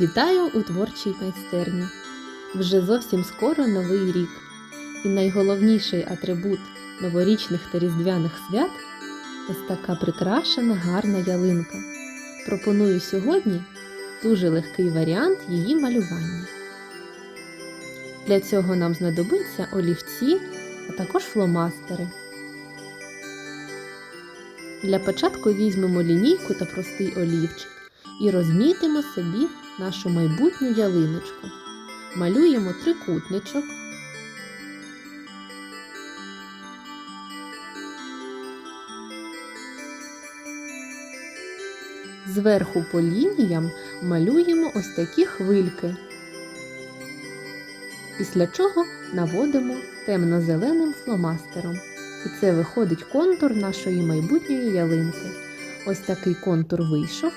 Вітаю у творчій майстерні. Вже зовсім скоро новий рік. І найголовніший атрибут новорічних та різдвяних свят ось така прикрашена гарна ялинка. Пропоную сьогодні дуже легкий варіант її малювання. Для цього нам знадобиться олівці, а також фломастери. Для початку візьмемо лінійку та простий олівчик і розмітимо собі нашу майбутню ялиночку. Малюємо трикутничок. Зверху по лініям малюємо ось такі хвильки. Після чого наводимо темно-зеленим фломастером. І це виходить контур нашої майбутньої ялинки. Ось такий контур вийшов.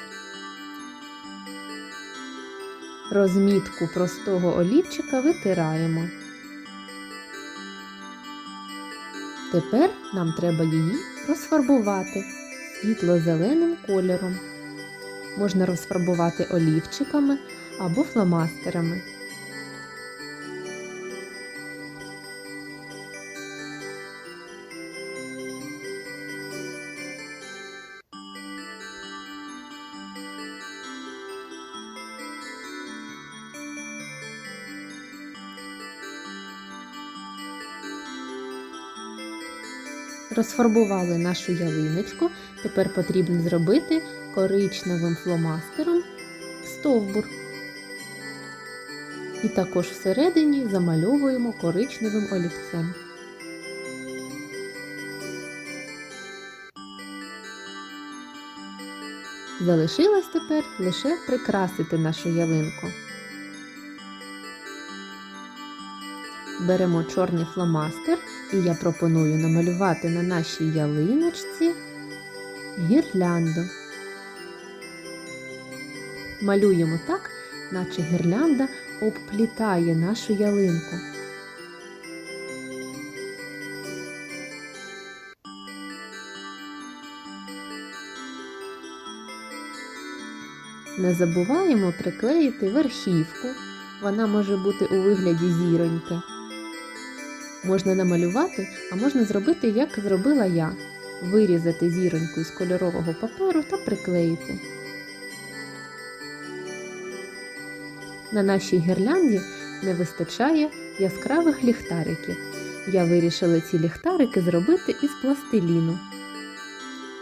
Розмітку простого олівчика витираємо. Тепер нам треба її розфарбувати світло-зеленим кольором. Можна розфарбувати олівчиками або фломастерами. Розфарбували нашу ялиночку. Тепер потрібно зробити коричневим фломастером стовбур. І також всередині замальовуємо коричневим олівцем. Залишилось тепер лише прикрасити нашу ялинку. Беремо чорний фломастер і я пропоную намалювати на нашій ялиночці гірлянду. Малюємо так, наче гірлянда обплітає нашу ялинку. Не забуваємо приклеїти верхівку. Вона може бути у вигляді зіроньки. Можна намалювати, а можна зробити, як зробила я. Вирізати зіроньку із кольорового паперу та приклеїти. На нашій гірлянді не вистачає яскравих ліхтариків. Я вирішила ці ліхтарики зробити із пластиліну.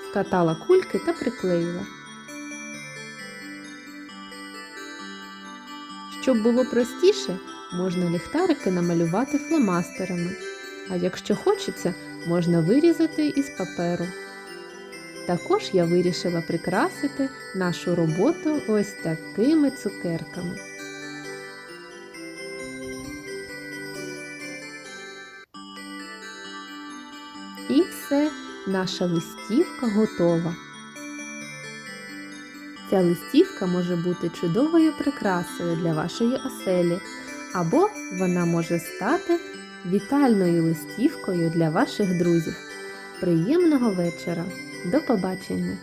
Скатала кульки та приклеїла. Щоб було простіше, можна ліхтарики намалювати фломастерами, а якщо хочеться, можна вирізати із паперу. Також я вирішила прикрасити нашу роботу ось такими цукерками. І все, наша листівка готова. Ця листівка може бути чудовою прикрасою для вашої оселі, або вона може стати вітальною листівкою для ваших друзів. Приємного вечора! До побачення!